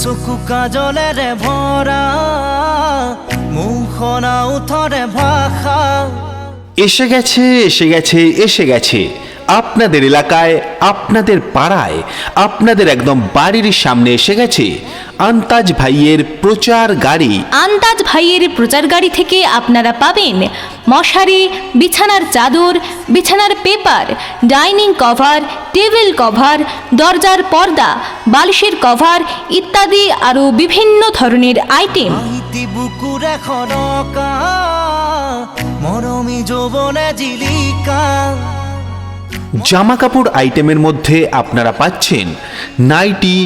চকু কাজলেৰে ভৰা মুখনা উঠৰে ভাষা। এসে গেছে এসে গেছে এসে গেছে। আপনাদের এলাকায় আপনাদের পাড়ায় আপনাদের একদম বাড়ির সামনে এসে গেছে আন্তাজ ভাইয়ের প্রচার গাড়ি। আন্দাজ ভাইয়ের প্রচার গাড়ি থেকে আপনারা পাবেন মশারি বিছানার চাদর বিছানার paper dining cover table cover দরজার পর্দা বালিশের কভার ইত্যাদি আরও বিভিন্ন ধরনের আইটেম। খনকা মৰমী জিলিকা জামা কাপড় আইটেমের মধ্যে আপনারা পাচ্ছেন নাইটি,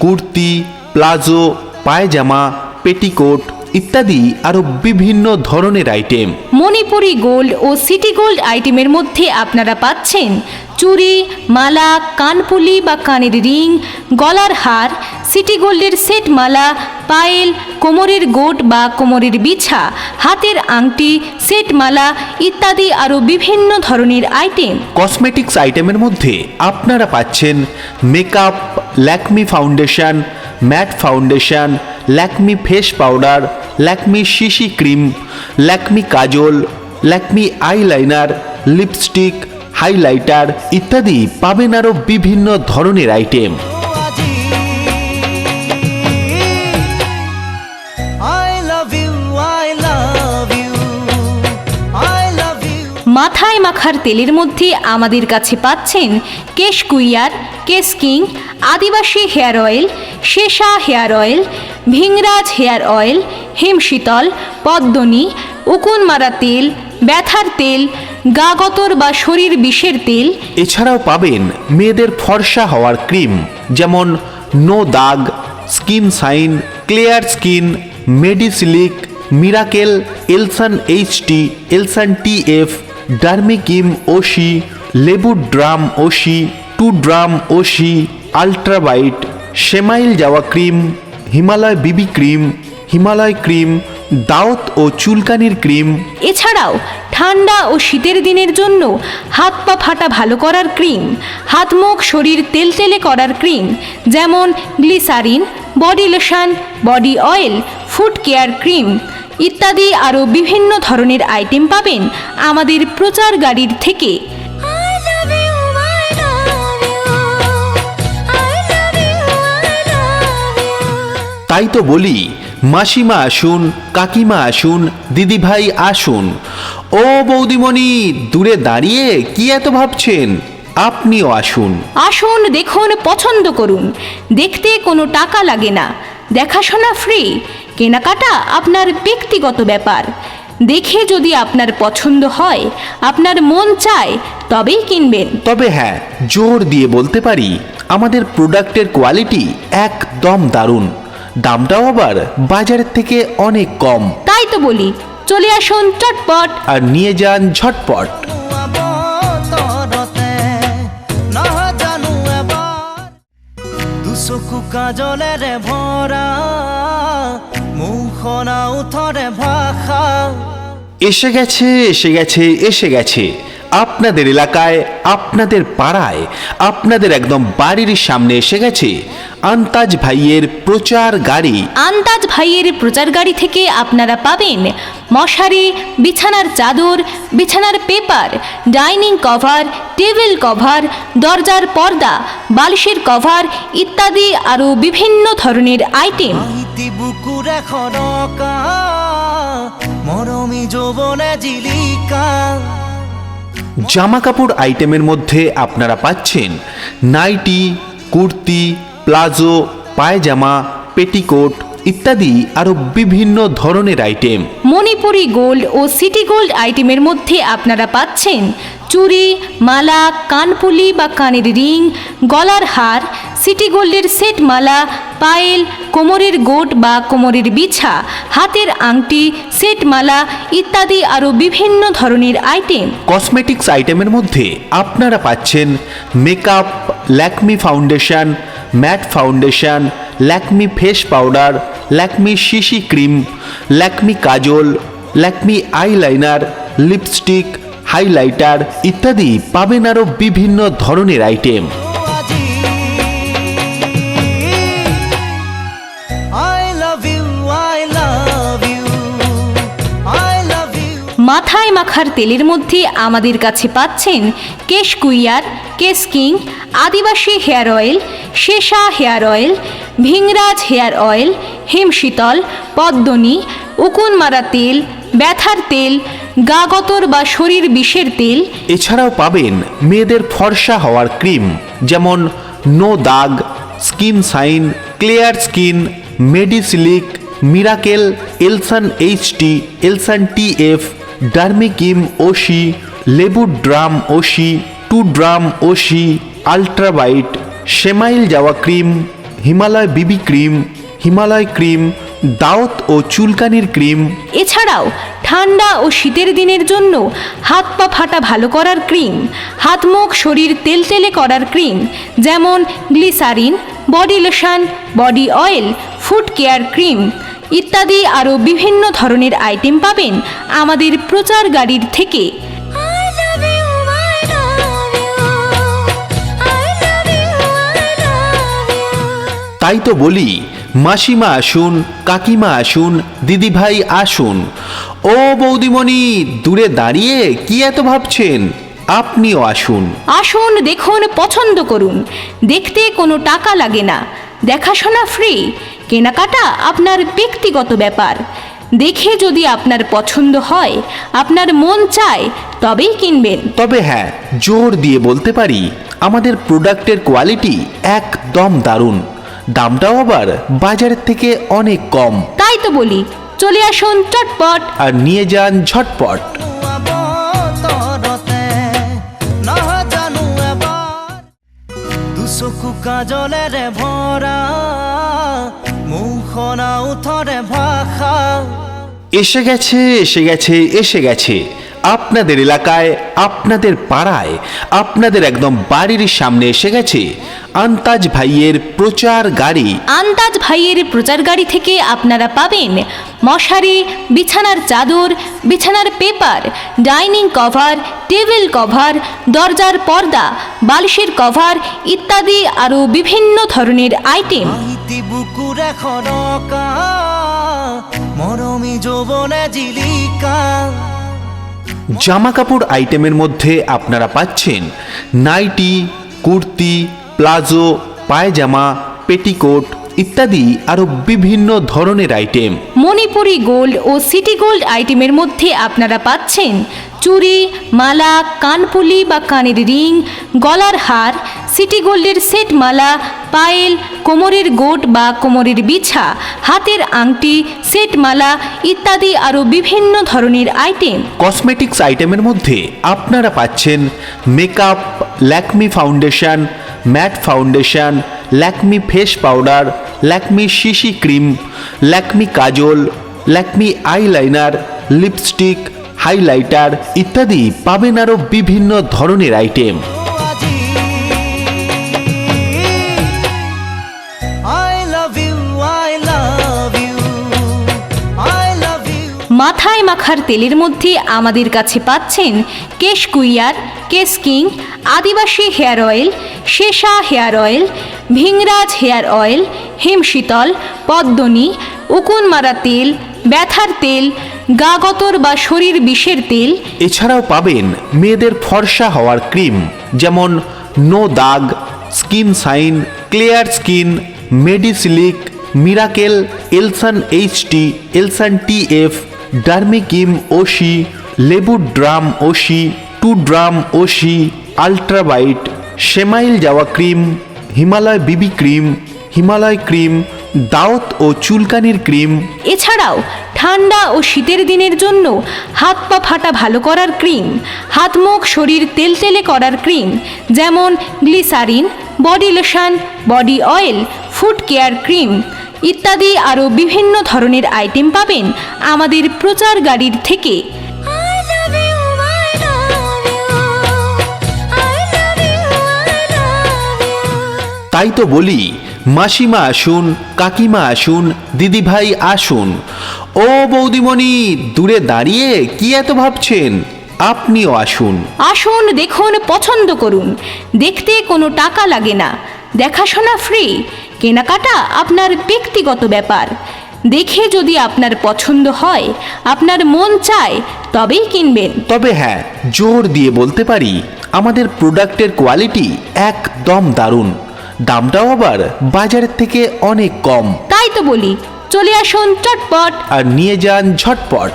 কুর্তি, প্লাজো, পায়জামা, পেটিকোট ইত্যাদি আরও বিভিন্ন ধরনের আইটেম। মণিপুরি গোল্ড ও সিটি গোল্ড আইটেমের মধ্যে আপনারা পাচ্ছেন চুড়ি, মালা, কানপুলি বা কানের রিং, গলার হার সিটি গোল্ডের সেট মালা পায়েল, কোমরের গোট বা কোমরের বিছা, হাতের আংটি সেট মালা ইত্যাদি আরও বিভিন্ন ধরনের আইটেম। কসমেটিক্স আইটেমের মধ্যে আপনারা পাচ্ছেন makeup Lakme foundation matte foundation Lakme face powder Lakme CC cream Lakme kajal Lakme eyeliner lipstick highlighter ইত্যাদি পাবেন আরও বিভিন্ন ধরনের আইটেম। মাথায় মাখার তেলের মধ্যে আমাদের কাছে পাচ্ছেন কেশ queer, Kesh king, Adivasi hair oil Sesa hair oil, Bhringraj hair oil Himsheetal Padmini, উকুন মারা তেল, ব্যথার তেল গা গতর বা শরীর বিষের তেল। এছাড়াও পাবেন মেয়েদের ফর্সা হওয়ার ক্রিম, যেমন নো দাগ, স্কিন সাইন, ক্লিয়ার স্কিন, মেডিসিলিক, মিরাকেল, এলসান এইচটি এলসান টিএফ ডার্মিকিম ওশি লেবুর ড্রাম ওশি, টু ড্রাম ওশি আল্ট্রাবাইট সেমাইল যাওয়া cream, Himalaya BB cream, Himalaya cream, দাওত ও চুলকানির ক্রিম। এছাড়াও ঠান্ডা ও শীতের দিনের জন্য হাত পা ফাটা ভালো করার ক্রিম, হাত মুখ শরীর তেলতেলে করার ক্রিম, যেমন glycerine, body lotion, body oil, foot care cream ইত্যাদি আরও বিভিন্ন ধরনের আইটেম পাবেন আমাদের প্রচার গাড়ির থেকে. তাই তো বলি মাসিমা আসুন কাকিমা আসুন দিদিভাই আসুন। ও বৌদিমণি দূরে দাঁড়িয়ে কি এত ভাবছেন? আপনিও আসুন। আসুন দেখুন পছন্দ করুন। দেখতে কোনো টাকা লাগে না। দেখাশোনা ফ্রি কেনাকাটা আপনার ব্যক্তিগত ব্যাপার। দেখে যদি আপনার পছন্দ হয় আপনার মন চায় তবেই কিনবেন। তবে হ্যাঁ জোর দিয়ে বলতে পারি আমাদের প্রোডাক্টের কোয়ালিটি একদম দারুণ। দামটাও আবার বাজারের থেকে অনেক কম। তাই তো বলি চলে আসুন চটপট। আর নিয়ে যান ঝটপট। দুচকু কাজলেৰে ভৰা ভাষা। এসে গেছে এসে গেছে এসে গেছে। আপনাদের এলাকায় আপনাদের পাড়ায় আপনাদের একদম বাড়ির সামনে এসে গেছে আন্তাজ ভাইয়ের প্রচার গাড়ি। আন্দাজ ভাইয়ের প্রচার গাড়ি থেকে আপনারা পাবেন মশারি বিছানার চাদর বিছানার paper dining cover table cover দরজার পর্দা বালিশের কভার ইত্যাদি আরও বিভিন্ন ধরনের আইটেম। আহিতি বুকুৰে খনকা মৰমী যৌৱনে জিলিকা জামা কাপড় আইটেমের মধ্যে আপনারা পাচ্ছেন নাইটি কুর্তি প্লাজো পায়জামা পেটিকোট ইত্যাদি আরও বিভিন্ন ধরনের আইটেম। মণিপুরি গোল্ড ও সিটি গোল্ড আইটেমের মধ্যে আপনারা পাচ্ছেন চুড়ি মালা কানপুলি বা কানের রিং গলার হার সিটি গোল্ডের সেট মালা পায়েল, কোমরের গোট বা কোমরের বিছা, হাতের আংটি সেট মালা ইত্যাদি আরও বিভিন্ন ধরনের আইটেম। কসমেটিক্স আইটেমের মধ্যে আপনারা পাচ্ছেন makeup, Lakme foundation, matte foundation, Lakme face powder, Lakme CC cream, Lakme kajal, Lakme eyeliner, lipstick, highlighter ইত্যাদি পাবেন আরও বিভিন্ন ধরনের আইটেম। মাথায় মাখার তেলের মধ্যে আমাদের কাছে পাচ্ছেন কেশ queer, Kesh king, Adivasi hair oil Shesha hair oil, Bhringraj hair oil হিমশীতল পদ্মনি উকুনমারা তেল, ব্যথার তেল গা গতর বা শরীর বিষের তেল। এছাড়াও পাবেন মেয়েদের ফর্সা হওয়ার ক্রিম, যেমন নো দাগ, স্কিন সাইন, ক্লিয়ার স্কিন, মেডিসিলিক, মিরাকেল, এলসান এইচটি এলসান টিএফ ডার্মিকিম ওশি লেবুর ড্রাম ওশি, টু ড্রাম ওশি আল্ট্রাবাইট সেমাইল যাওয়া cream, Himalaya BB cream, Himalaya cream, দাওত ও চুলকানির ক্রিম। এছাড়াও, ঠান্ডা ও শীতের দিনের জন্য হাত পা ফাটা ভালো করার ক্রিম, হাত মুখ শরীর তেলতেলে করার ক্রিম, যেমন glycerine, body lotion, body oil, foot care cream ইত্যাদি আরও বিভিন্ন ধরনের আইটেম পাবেন আমাদের প্রচার গাড়ির থেকে. তাই তো বলি মাসিমা আসুন কাকিমা আসুন দিদিভাই আসুন। ও বৌদিমণি দূরে দাঁড়িয়ে কি এত ভাবছেন? আপনিও আসুন। আসুন দেখুন পছন্দ করুন। দেখতে কোনো টাকা লাগে না। দেখাশোনা ফ্রি কেনাকাটা আপনার ব্যক্তিগত ব্যাপার। দেখে যদি আপনার পছন্দ হয় আপনার মন চায় তবেই কিনবেন। তবে হ্যাঁ জোর দিয়ে বলতে পারি আমাদের প্রোডাক্টের কোয়ালিটি একদম দারুণ। দামটাও আবার বাজারের থেকে অনেক কম। তাই তো বলি চলে আসুন চটপট। আর নিয়ে যান ঝটপট। দুচকু কাজলেৰে ভৰা এসে গেছে এসে গেছে এসে গেছে। আপনাদের এলাকায় আপনাদের পাড়ায় আপনাদের একদম বাড়ির সামনে এসে গেছে আন্তাজ ভাইয়ের প্রচার গাড়ি। আন্দাজ ভাইয়ের প্রচার গাড়ি থেকে আপনারা পাবেন মশারি বিছানার চাদর বিছানার paper dining cover table cover দরজার পর্দা বালিশের কভার ইত্যাদি আরও বিভিন্ন ধরনের আইটেম। মাইতি বুকুৰে খৰকা মৰমী যৌৱনে জিলিকা জামা কাপড় আইটেমের মধ্যে আপনারা পাচ্ছেন নাইটি কুর্তি প্লাজো পায়জামা পেটিকোট ইত্যাদি আরও বিভিন্ন ধরনের আইটেম। মণিপুরি গোল্ড ও সিটি গোল্ড আইটেমের মধ্যে আপনারা পাচ্ছেন চুড়ি মালা কানপুলি বা কানের রিং গলার হার সিটি গোল্ডের সেট মালা পায়েল, কোমরের গোট বা কোমরের বিছা, হাতের আংটি সেট মালা ইত্যাদি আরও বিভিন্ন ধরনের আইটেম। কসমেটিক্স আইটেমের মধ্যে আপনারা পাচ্ছেন makeup, Lakme foundation, matte foundation, Lakme face powder, Lakme CC cream, Lakme kajal, Lakme eyeliner, lipstick, highlighter ইত্যাদি পাবেন আরও বিভিন্ন ধরনের আইটেম। মাথায় মাখার তেলের মধ্যে আমাদের কাছে পাচ্ছেন কেশ queer, Kesh king, Adivasi hair oil Shesha hair oil, Bhringraj hair oil, হিমশীতল, পদ্মনি, উকুনমারা তেল, ব্যথার তেল গা গতর বা শরীর বিষের তেল। এছাড়াও পাবেন মেয়েদের ফর্সা হওয়ার ক্রিম, যেমন নো দাগ, স্কিন সাইন, ক্লিয়ার স্কিন, মেডিসিলিক, মিরাকেল, এলসান এইচটি এলসান টিএফ ডার্মিকিম ওশি লেবুর ড্রাম ওশি, টু ড্রাম ওশি আল্ট্রাবাইট সেমাইল যাওয়া cream, Himalaya BB cream, Himalaya cream, দাওত ও চুলকানির ক্রিম। এছাড়াও ঠান্ডা ও শীতের দিনের জন্য হাত পা ফাটা ভালো করার ক্রিম, হাত মুখ শরীর তেলতেলে করার ক্রিম, যেমন glycerine, body lotion, body oil, foot care cream ইত্যাদি আরও বিভিন্ন ধরনের আইটেম পাবেন আমাদের প্রচার গাড়ির থেকে. তাই তো বলি মাসিমা আসুন কাকিমা আসুন দিদিভাই আসুন। ও বৌদিমণি দূরে দাঁড়িয়ে কি এত ভাবছেন? আপনিও আসুন। আসুন দেখুন পছন্দ করুন। দেখতে কোনো টাকা লাগে না। দেখাশোনা ফ্রি কেনাকাটা আপনার ব্যক্তিগত ব্যাপার। দেখে যদি আপনার পছন্দ হয় আপনার মন চায় তবেই কিনবেন। তবে হ্যাঁ জোর দিয়ে বলতে পারি আমাদের প্রোডাক্টের কোয়ালিটি একদম দারুণ। দামটাও আবার বাজারের থেকে অনেক কম। তাই তো বলি চলে আসুন চটপট। আর নিয়ে যান ঝটপট।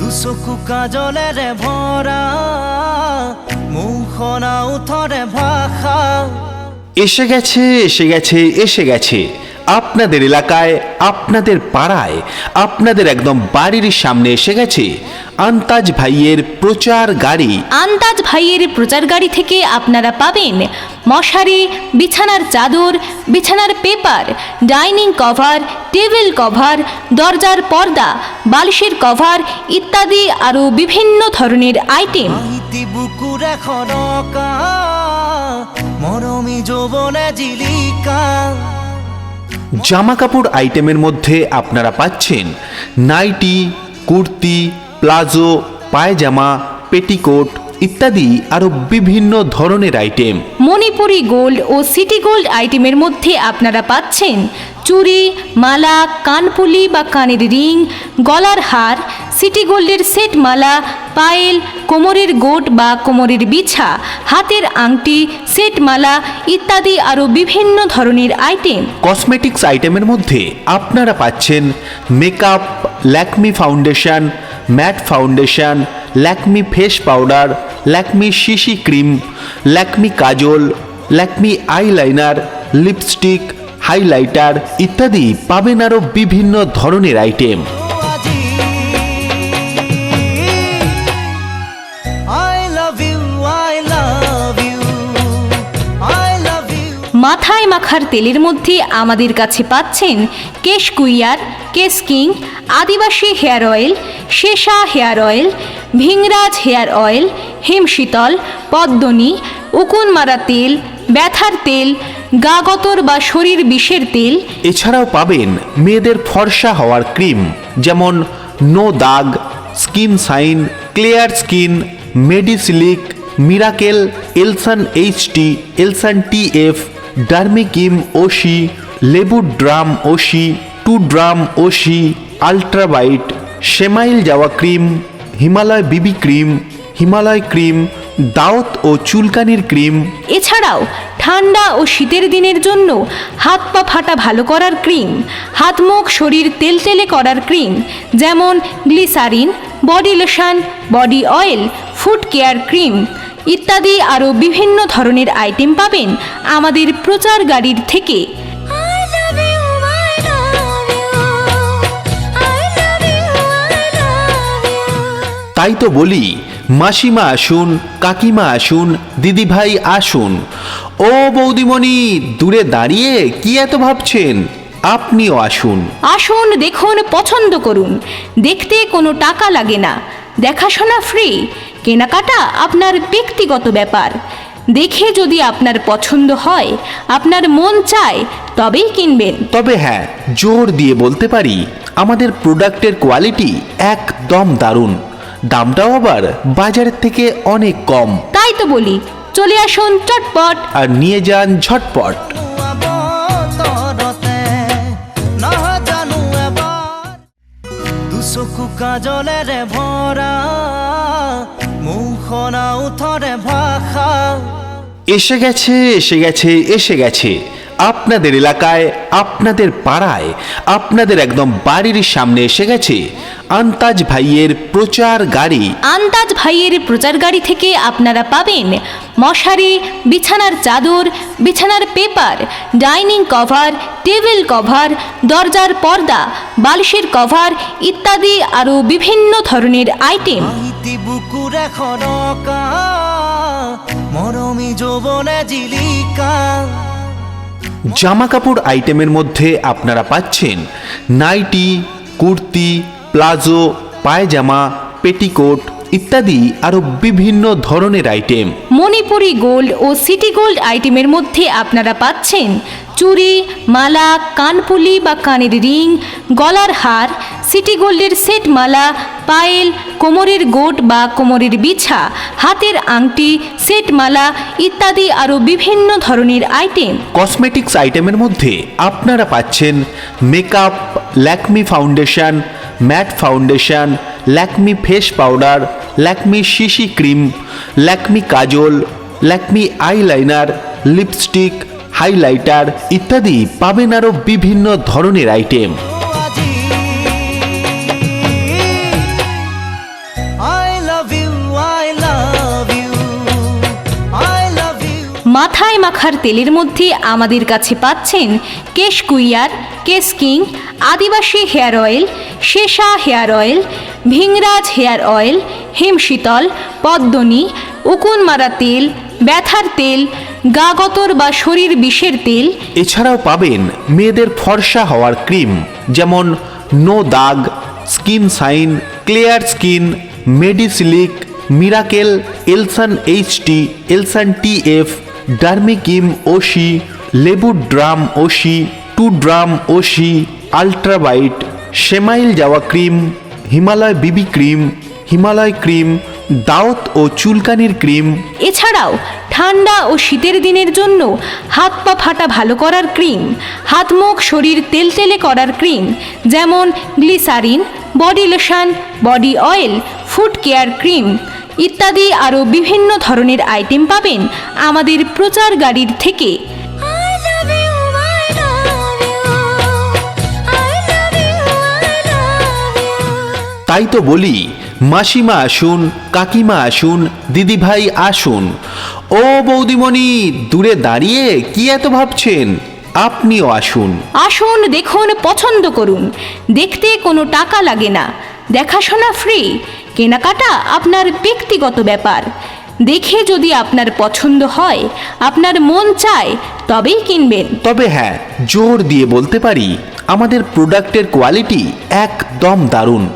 দুচকু কাজলেৰে ভৰা এসে গেছে এসে গেছে এসে গেছে। আপনাদের এলাকায় আপনাদের পাড়ায় আপনাদের একদম বাড়ির সামনে এসে গেছে আন্তাজ ভাইয়ের প্রচার গাড়ি। আন্দাজ ভাইয়ের প্রচার গাড়ি থেকে আপনারা পাবেন মশারি বিছানার চাদর বিছানার paper dining cover table cover দরজার পর্দা বালিশের কভার ইত্যাদি আরও বিভিন্ন ধরনের আইটেম। মাইতি বুকুৰে খনকা মৰমী যৌৱনে জিলিকা। জামা কাপড় আইটেমের মধ্যে আপনারা পাচ্ছেন নাইটি কুর্তি প্লাজো পায়জামা পেটিকোট ইত্যাদি আরও বিভিন্ন ধরনের আইটেম। মণিপুরি গোল্ড ও সিটি গোল্ড আইটেমের মধ্যে আপনারা পাচ্ছেন চুড়ি মালা কানপুলি বা কানের রিং গলার হার সিটি গোল্ডের সেট মালা পায়েল, কোমরের গোট বা কোমরের বিছা, হাতের আংটি সেট মালা ইত্যাদি আরও বিভিন্ন ধরনের আইটেম। কসমেটিক্স আইটেমের মধ্যে আপনারা পাচ্ছেন makeup, Lakme foundation, matte foundation, Lakme face powder, Lakme CC cream, Lakme kajal, Lakme eyeliner, lipstick, highlighter ইত্যাদি পাবেন আরও বিভিন্ন ধরনের আইটেম। মাথায় মাখার তেলের মধ্যে আমাদের কাছে পাচ্ছেন কেশ queer, Kesh king, Adivasi hair oil Sesa hair oil, Bhringraj hair oil, Himsheetal, Padmini উকুন মারা তেল, ব্যথার তেল, গাগতর বা শরীর বিষের তেল। এছাড়াও পাবেন মেয়েদের ফর্সা হওয়ার ক্রিম, যেমন নো দাগ, স্কিন সাইন, ক্লিয়ার স্কিন, মেডিসিলিক, মিরাকেল, এলসান এইচটি এলসান টিএফ ডার্মিকিম ওশি, লেবু ড্রাম ওশি, টু ড্রাম ওশি আল্ট্রাবাইট সেমাইল যাওয়া cream, Himalaya BB cream, Himalaya cream, দাওত ও চুলকানির ক্রিম। এছাড়াও, ঠান্ডা ও শীতের দিনের জন্য হাত পা ফাটা ভালো করার ক্রিম, হাত মুখ শরীর তেলতেলে করার ক্রিম, যেমন glycerine, body lotion, body oil, foot care cream ইত্যাদি আরও বিভিন্ন ধরনের আইটেম পাবেন আমাদের প্রচার গাড়ির থেকে. তাই তো বলি মাসিমা আসুন কাকিমা আসুন দিদিভাই আসুন। ও বৌদিমণি দূরে দাঁড়িয়ে কি এত ভাবছেন? আপনিও আসুন। আসুন দেখুন পছন্দ করুন। দেখতে কোনো টাকা লাগে না। দেখাশোনা ফ্রি কেনাকাটা আপনার ব্যক্তিগত ব্যাপার। দেখে যদি আপনার পছন্দ হয় আপনার মন চায় তবেই কিনবেন। তবে হ্যাঁ জোর দিয়ে বলতে পারি আমাদের প্রোডাক্টের কোয়ালিটি একদম দারুণ। দামটাও আবার বাজারের থেকে অনেক কম। তাই তো বলি চলে আসুন চটপট। আর নিয়ে যান ঝটপট। দুচকু কাজলেৰে ভৰা এসে গেছে এসে গেছে এসে গেছে। আপনাদের এলাকায় আপনাদের পাড়ায় আপনাদের একদম বাড়ির সামনে এসে গেছে আন্তাজ ভাইয়ের প্রচার গাড়ি। আন্দাজ ভাইয়ের প্রচার গাড়ি থেকে আপনারা পাবেন মশারি বিছানার চাদর বিছানার paper dining cover table cover দরজার পর্দা বালিশের কভার ইত্যাদি আরও বিভিন্ন ধরনের আইটেম। মাইতি বুকুৰে খনকা মৰমী যৌৱনে জিলিকা জামা কাপড় আইটেমের মধ্যে আপনারা পাচ্ছেন নাইটি কুর্তি প্লাজো পায়জামা পেটিকোট ইত্যাদি আরও বিভিন্ন ধরনের আইটেম। মণিপুরি গোল্ড ও সিটি গোল্ড আইটেমের মধ্যে আপনারা পাচ্ছেন চুড়ি মালা, কানপুলি বা কানের রিং, গলার হার, সিটি গোল্ডের সেট মালা, পায়েল, কোমরের গোট বা কোমরের বিছা, হাতের আংটি, সেট মালা ইত্যাদি আরও বিভিন্ন ধরনের আইটেম। কসমেটিক্স আইটেমের মধ্যে আপনারা পাচ্ছেন makeup Lakme foundation matte foundation Lakme face powder Lakme CC cream Lakme kajal Lakme eyeliner lipstick highlighter ইত্যাদি পাবেন আরও বিভিন্ন ধরনের আইটেম. মাথায় মাখার তেলের মধ্যে আমাদের কাছে পাচ্ছেন কেশ queer, Kesh King, Adivasi hair oil Sesa hair oil, Bhringraj hair oil, হিমশীতল, পদ্মনী উকুন মারা তেল, ব্যথার তেল গা গতর বা শরীর বিষের তেল। এছাড়াও পাবেন মেয়েদের ফর্সা হওয়ার ক্রিম, যেমন নো দাগ, স্কিন সাইন, ক্লিয়ার স্কিন, মেডিসিলিক, মিরাকেল, এলসান এইচটি, এলসান টি টিএফ, ডার্মিকিম ওশি লেবু ড্রাম ওশি টু ড্রাম ওশি আলট্রাবাইট সেমাইল যাওয়া cream, Himalaya BB cream, Himalaya cream দাওত ও চুলকানির ক্রিম এছাড়াও ঠান্ডা ও শীতের দিনের জন্য হাত পা ফাটা ভালো করার ক্রিম হাত মুখ শরীর তেলতেলে করার ক্রিম যেমন glycerin body lotion body oil food care cream ইত্যাদি আরও বিভিন্ন ধরনের আইটেম পাবেন আমাদের প্রচার গাড়ির থেকে. তাই তো বলি মাসিমা আসুন কাকিমা আসুন দিদিভাই আসুন। ও বৌদিমণি দূরে দাঁড়িয়ে কি এত ভাবছেন? আপনিও আসুন। আসুন দেখুন পছন্দ করুন। দেখতে কোনো টাকা লাগে না। দেখাশোনা ফ্রি কেনাকাটা আপনার ব্যক্তিগত ব্যাপার। দেখে যদি আপনার পছন্দ হয় আপনার মন চায় তবেই কিনবেন। তবে হ্যাঁ জোর দিয়ে বলতে পারি আমাদের প্রোডাক্টের কোয়ালিটি একদম দারুণ।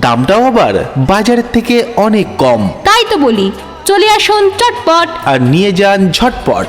দামটাও আবার বাজারের থেকে অনেক কম। তাই তো বলি চলে আসুন চটপট। আর নিয়ে যান ঝটপট।